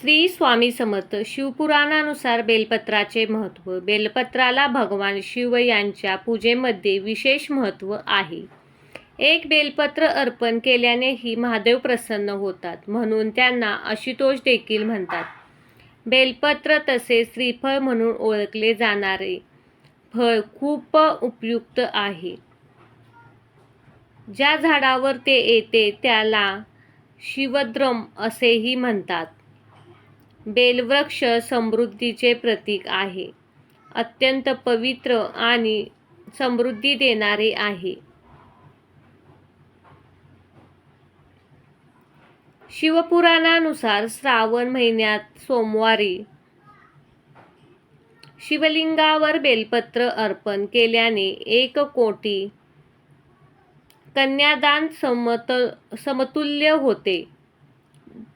श्री स्वामी समर्थ शिवपुराणानुसार बेलपत्राचे महत्त्व बेलपत्राला भगवान शिव यांच्या पूजेमध्ये विशेष महत्त्व आहे. एक बेलपत्र अर्पण केल्यानेही महादेव प्रसन्न होतात म्हणून त्यांना आशुतोष देखील म्हणतात. बेलपत्र तसे श्रीफळ म्हणून ओळखले जाणारे फळ खूप उपयुक्त आहे. ज्या झाडावर ते येते त्याला शिवद्रम असेही म्हणतात. बेलवृक्ष समृद्धीचे प्रतीक आहे. अत्यंत पवित्र आणि समृद्धी देणारे आहे. शिवपुराणानुसार श्रावण महिन्यात सोमवारी शिवलिंगावर बेलपत्र अर्पण केल्याने एक कोटी कन्यादान समत समतुल्य होते.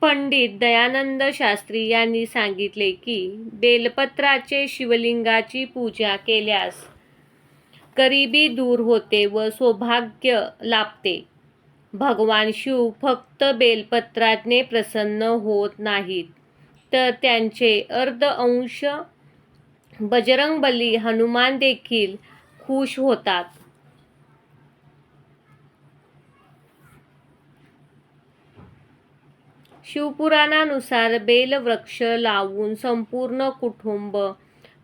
पंडित दयानंद शास्त्री यांनी सांगितले की बेलपत्राचे शिवलिंगाची पूजा केल्यास गरिबी दूर होते व सौभाग्य लाभते. भगवान शिव फक्त बेलपत्राने प्रसन्न होत नाहीत तर त्यांचे अर्ध अंश बजरंगबली हनुमान देखील खुश होतात. शिवपुराणानुसार बेलवृक्ष लावून संपूर्ण कुटुंब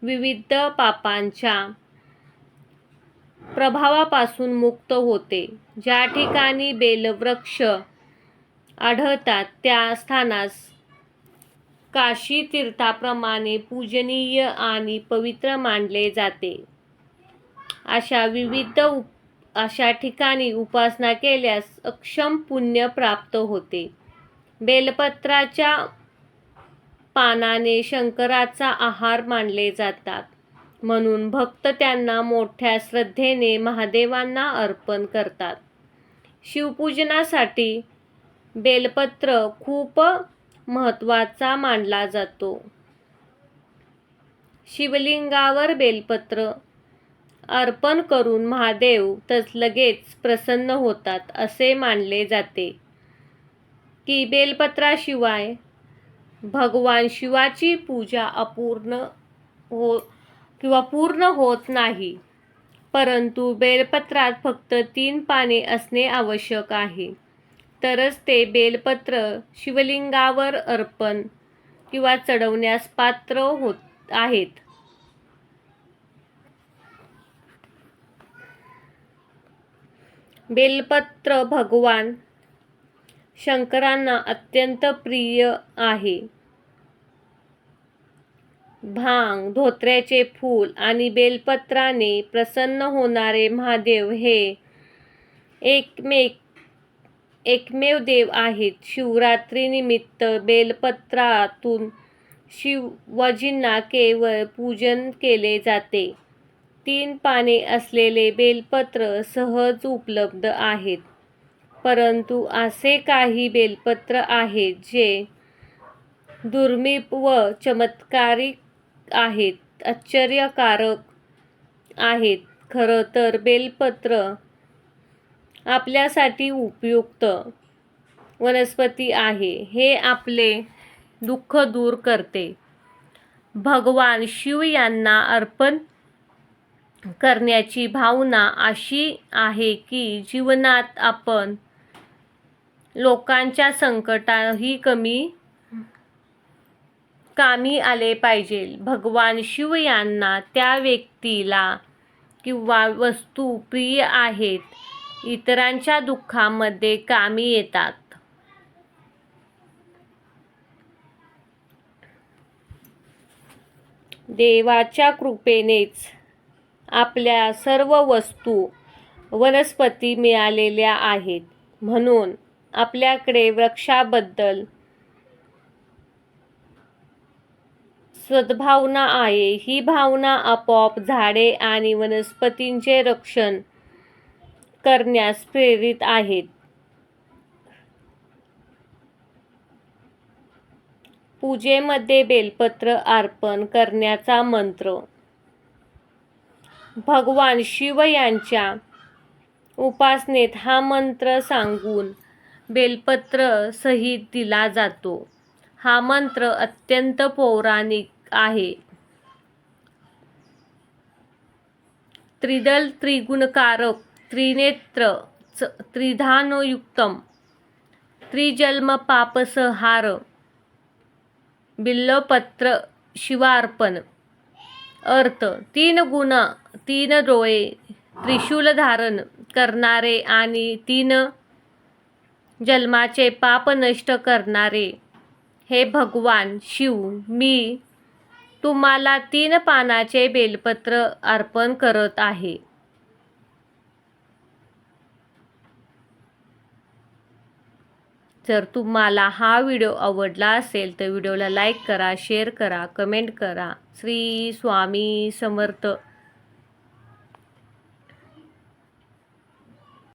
विविध पापांच्या प्रभावापासून मुक्त होते. ज्या ठिकाणी बेलवृक्ष आढळतात त्या स्थानास काशी तीर्थाप्रमाणे पूजनीय आणि पवित्र मानले जाते. अशा विविध उप अशा ठिकाणी उपासना केल्यास अक्षम पुण्य प्राप्त होते. बेलपत्राच्या पानाने शंकराचा आहार मानले जातात. म्हणून भक्त त्यांना मोठ्या श्रद्धेने महादेवांना अर्पण करतात. शिवपूजनासाठी बेलपत्र खूप महत्त्वाचा मानला जातो. शिवलिंगावर बेलपत्र अर्पण करून महादेव तस लगेच प्रसन्न होतात असे मानले जाते. की बेलपत्राशिवाय भगवान शिवाची पूजा अपूर्ण हो किंवा पूर्ण होत नाही. परंतु बेलपत्रात फक्त तीन पाने असणे आवश्यक आहे. तरच ते बेलपत्र शिवलिंगावर अर्पण किंवा चढवण्यास पात्र होत आहेत. बेलपत्र भगवान शंकरांना अत्यंत प्रिय आहे. भांग धोत्र्याचे फूल आणि बेलपत्राने प्रसन्न होणारे महादेव हे एकमेक एकमेव देव आहेत. शिवरात्रीनिमित्त बेलपत्रातून शिवजींना केवळ पूजन केले जाते. तीन पाने असलेले बेलपत्र सहज उपलब्ध आहेत. परंतु असे काही बेलपत्र आहेत जे दुर्मिळ व चमत्कारिक आहेत आश्चर्यकारक आहेत. खरं तर बेलपत्र आपल्यासाठी उपयुक्त वनस्पती आहे. हे आपले दुःख दूर करते. भगवान शिव यांना अर्पण करण्याची भावना अशी आहे की जीवनात आपण लोकांच्या संकटाही कमी कामी आले पाहिजे. भगवान शिव यांना त्या व्यक्तीला किंवा वस्तू प्रिय आहेत इतरांच्या दुःखामध्ये कामी येतात. देवाच्या कृपेनेच आपल्या सर्व वस्तू वनस्पती मिळालेल्या आहेत. म्हणून आपल्याकडे वृक्षाबद्दल सद्भावना आहे. ही भावना आपोआप झाडे आणि वनस्पतींचे रक्षण करण्यास प्रेरित आहेत. पूजेमध्ये बेलपत्र अर्पण करण्याचा मंत्र. भगवान शिव यांच्या उपासनेत हा मंत्र सांगून बेलपत्रसहित दिला जातो. हा मंत्र अत्यंत पौराणिक आहे. त्रिदल त्रिगुणकारक त्रिनेत्र च- त्रिधानयुक्तम त्रिजन्म पापसहार बिल्लपत्र शिवार्पण अर्थ तीन गुण तीन डोळे त्रिशूल धारण करणारे आणि तीन जन्माचे पाप नष्ट करणारे. हे भगवान शिव मी तुम्हाला तीन पानाचे बेलपत्र अर्पण करत आहे. जर तुम्हाला हा व्हिडिओ आवडला असेल तर व्हिडिओला लाईक करा शेअर करा कमेंट करा. श्री स्वामी समर्थ.